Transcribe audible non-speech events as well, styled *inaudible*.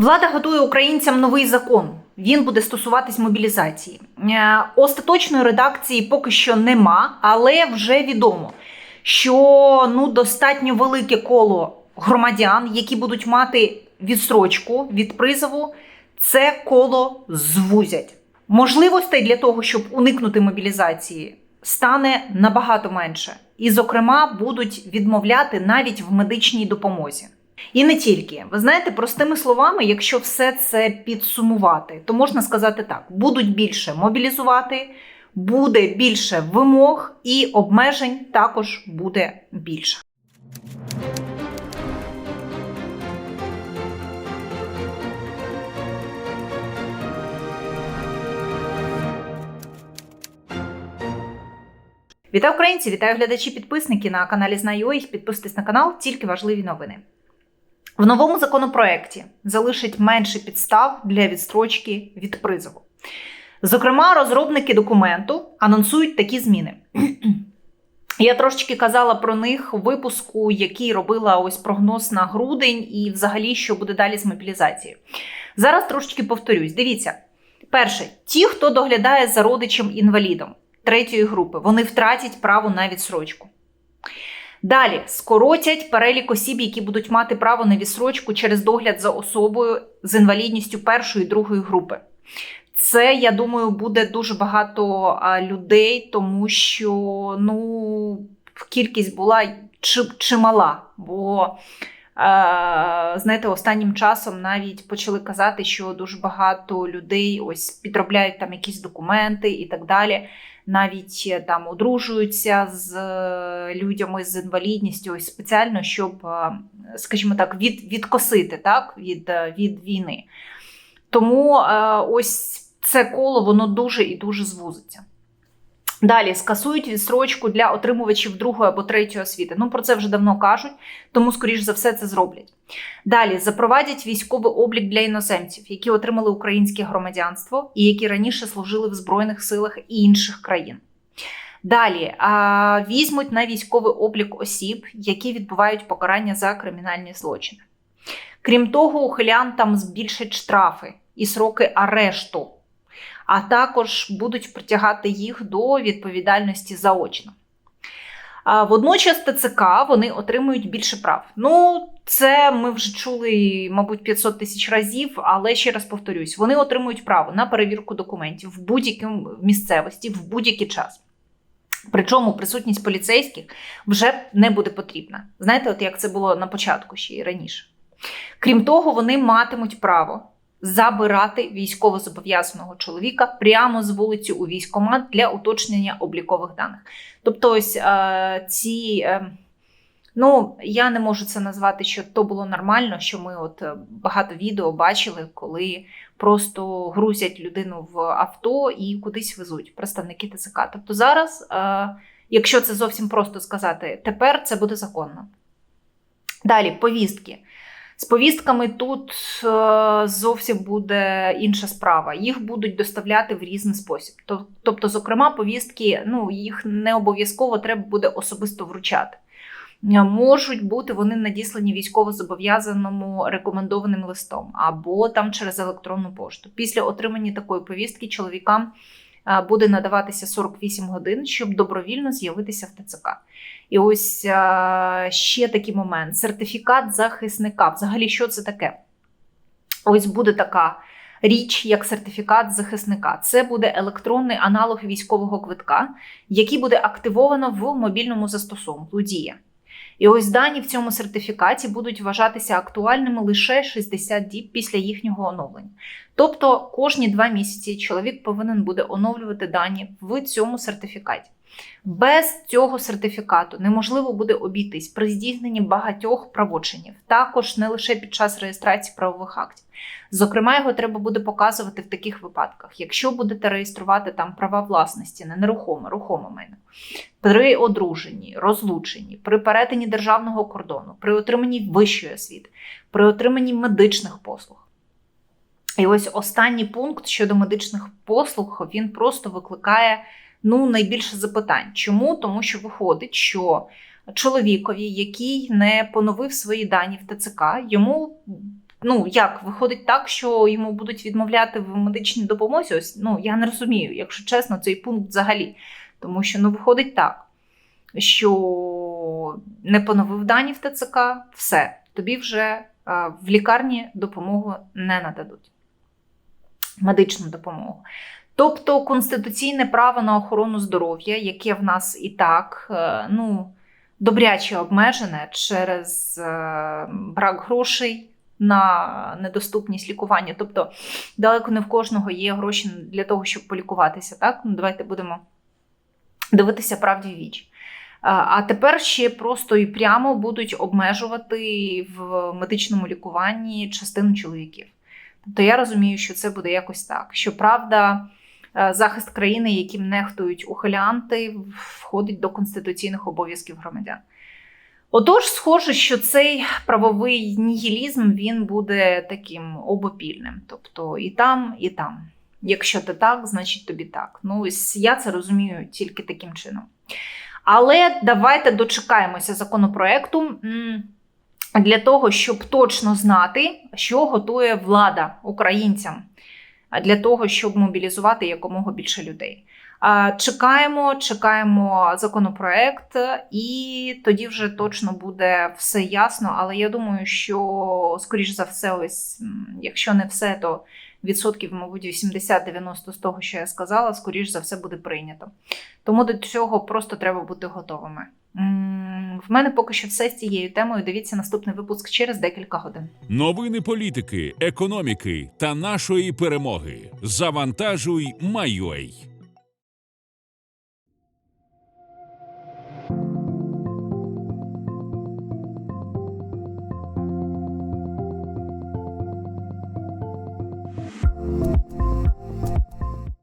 Влада готує українцям новий закон. Він буде стосуватись мобілізації. Е, Остаточної редакції поки що нема, але вже відомо, що ну достатньо велике коло громадян, які будуть мати відстрочку від призову, це коло звузять. Можливостей для того, щоб уникнути мобілізації, стане набагато менше. І, зокрема, будуть відмовляти навіть в медичній допомозі. І не тільки. Ви знаєте, простими словами, якщо все це підсумувати, то можна сказати так: будуть більше мобілізувати, буде більше вимог, і обмежень також буде більше. Вітаю українці! Вітаю глядачі, підписники на каналі Знаю їх. Підписуйтесь на канал, тільки важливі новини. В новому законопроекті залишить менше підстав для відстрочки від призову. Зокрема, розробники документу анонсують такі зміни. *clears throat* Я трошечки казала про них у випуску, який робила ось прогноз на грудень, і взагалі, що буде далі з мобілізацією. Зараз трошечки повторюсь. Дивіться, перше, ті, хто доглядає за родичем інвалідом третьої групи, вони втратять право на відсрочку. Далі скоротять перелік осіб, які будуть мати право на відсрочку через догляд за особою з інвалідністю першої і другої групи. Це, я думаю, буде дуже багато людей, тому що ну, кількість була чимала. Бо, знаєте, останнім часом навіть почали казати, що дуже багато людей ось підробляють там якісь документи і так далі навіть е, там одружуються з е, людьми з інвалідністю ось спеціально, щоб, е, скажімо так, від, відкосити так, від, від війни. Тому ось це коло воно дуже і дуже звузиться. Далі скасують відстрочку для отримувачів другої або третьої освіти. Ну про це вже давно кажуть, тому, скоріш за все, це зроблять. Далі запровадять військовий облік для іноземців, які отримали українське громадянство і які раніше служили в Збройних силах інших країн. Далі а, візьмуть на військовий облік осіб, які відбувають покарання за кримінальні злочини. Крім того, ухилянтам збільшать штрафи і сроки арешту а також будуть притягати їх до відповідальності заочно. Водночас ТЦК вони отримують більше прав. Ну, це ми вже чули, мабуть, 500 тисяч разів, але ще раз повторюсь: вони отримують право на перевірку документів в будь-якій місцевості, в будь-який час. Причому присутність поліцейських вже не буде потрібна. Знаєте, от як це було на початку ще й раніше. Крім того, вони матимуть право забирати військовозобов'язаного чоловіка прямо з вулиці у військомат для уточнення облікових даних. Тобто, ось е, ці. Е, Ну, я не можу це назвати, що то було нормально, що ми от е, багато відео бачили, коли просто грузять людину в авто і кудись везуть представники ТЦК. Тобто зараз, якщо це зовсім просто сказати, тепер це буде законно. Далі повістки. З повістками тут е, зовсім буде інша справа. Їх будуть доставляти в різний спосіб. Тобто, зокрема, повістки ну, їх не обов'язково треба буде особисто вручати. Е, можуть бути вони надіслані військовозобов'язаному рекомендованим листом або там через електронну пошту. Після отримання такої повістки чоловікам буде надаватися 48 годин, щоб добровільно з'явитися в ТЦК. І ось ще такий момент: сертифікат захисника. Взагалі, що це таке? Ось буде така річ, як сертифікат захисника. Це буде електронний аналог військового квитка, який буде активовано в мобільному застосунку Дія. І ось дані в цьому сертифікаті будуть вважатися актуальними лише 60 діб після їхнього оновлення. Тобто кожні два місяці чоловік повинен буде оновлювати дані в цьому сертифікаті. Без цього сертифікату неможливо буде обійтись при здійсненні багатьох правочинів, також не лише під час реєстрації правових актів. Зокрема, його треба буде показувати в таких випадках, якщо будете реєструвати там права власності на нерухоме, рухоме майно, при одруженні, розлученні, при перетині державного кордону, при отриманні вищої освіти, при отриманні медичних послуг. І ось останній пункт щодо медичних послуг він просто викликає ну, найбільше запитань. Чому? Тому що виходить, що чоловікові, який не поновив свої дані в ТЦК, йому Ну, як виходить так, що йому будуть відмовляти в медичній допомозі? Ось ну я не розумію, якщо чесно, цей пункт взагалі. Тому що ну виходить так, що не поновив дані в ТЦК, все, тобі вже е, в лікарні допомогу не нададуть. Медичну допомогу. Тобто конституційне право на охорону здоров'я, яке в нас і так е, ну, добряче обмежене через е, брак грошей на недоступність лікування. Тобто далеко не в кожного є гроші для того, щоб полікуватися. Так? Ну, давайте будемо дивитися правді віч. А а тепер ще просто і прямо будуть обмежувати в медичному лікуванні частину чоловіків. Тобто я розумію, що це буде якось так. Щоправда, е, захист країни, яким нехтують ухилянти, входить до конституційних обов'язків громадян. Отож, схоже, що цей правовий нігілізм він буде таким обопільним. Тобто і там, і там. Якщо ти так, значить тобі так. Ну, ось я це розумію тільки таким чином. Але давайте дочекаємося законопроекту для того, щоб точно знати, що готує влада українцям, для того, щоб мобілізувати якомога більше людей. Чекаємо, чекаємо законопроект, і тоді вже точно буде все ясно. Але я думаю, що скоріш за все, ось якщо не все, то відсотків, мабуть, 80-90 з того, що я сказала, скоріш за все буде прийнято. Тому до цього просто треба бути готовими. В мене поки що все з цією темою. Дивіться наступний випуск через декілька годин. Новини політики, економіки та нашої перемоги. Завантажуй, майой.